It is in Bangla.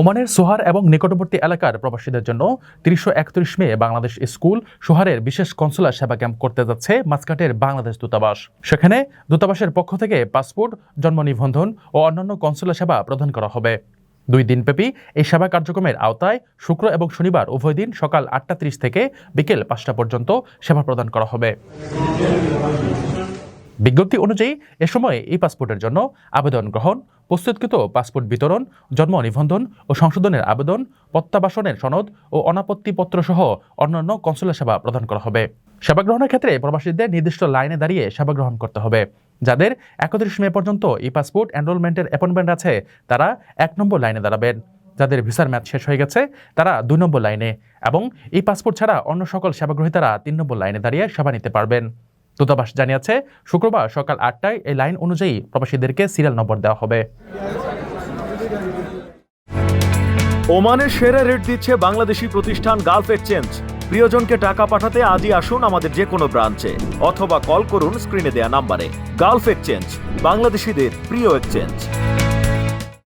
ওমানের সোহার এবং নিকটবর্তী এলাকার প্রবাসীদের জন্য তিরিশশো একত্রিশ মে বাংলাদেশ স্কুল সোহারের বিশেষ কনসুলার সেবা ক্যাম্প করতে যাচ্ছে মাসকাটের বাংলাদেশ দূতাবাস। সেখানে দূতাবাসের পক্ষ থেকে পাসপোর্ট, জন্ম নিবন্ধন ও অন্যান্য কনসুলার সেবা প্রদান করা হবে। দুই দিনব্যাপী এই সেবা কার্যক্রমের আওতায় শুক্র এবং শনিবার উভয় দিন সকাল আটটা ত্রিশ থেকে বিকেল পাঁচটা পর্যন্ত সেবা প্রদান করা হবে। বিজ্ঞপ্তি অনুযায়ী এ সময়ে এই পাসপোর্টের জন্য আবেদন গ্রহণ, প্রস্তুতকৃত পাসপোর্ট বিতরণ, জন্ম নিবন্ধন ও সংশোধনের আবেদন, প্রত্যাবাসনের সনদ ও অনাপত্তিপত্র সহ অন্যান্য কনসুলার সেবা প্রদান করা হবে। সেবা গ্রহণের ক্ষেত্রে প্রবাসীদের নির্দিষ্ট লাইনে দাঁড়িয়ে সেবা গ্রহণ করতে হবে। যাদের একত্রিশ মে পর্যন্ত ই পাসপোর্ট এনরোলমেন্টের অ্যাপয়েন্টমেন্ট আছে, তারা এক নম্বর লাইনে দাঁড়াবেন। যাদের ভিসার ম্যাচ শেষ হয়ে গেছে, তারা দুই নম্বর লাইনে এবং এই পাসপোর্ট ছাড়া অন্য সকল সেবাগ্রহীতারা তিন নম্বর লাইনে দাঁড়িয়ে সেবা নিতে পারবেন। দূতাবাস জানিয়েছে, শুক্রবার সকাল আটটায় এই লাইন অনুযায়ী প্রবাসীদেরকে সিরিয়াল নম্বর দেওয়া হবে। ওমানের সেরা রেট দিচ্ছে বাংলাদেশি প্রতিষ্ঠান গালফ এক্সচেঞ্জ। প্রিয়জনকে টাকা পাঠাতে আজই আসুন আমাদের যে কোনো ব্রাঞ্চে, অথবা কল করুন স্ক্রিনে দেয়া নাম্বারে। গালফ এক্সচেঞ্জ, বাংলাদেশিদের প্রিয় এক্সচেঞ্জ।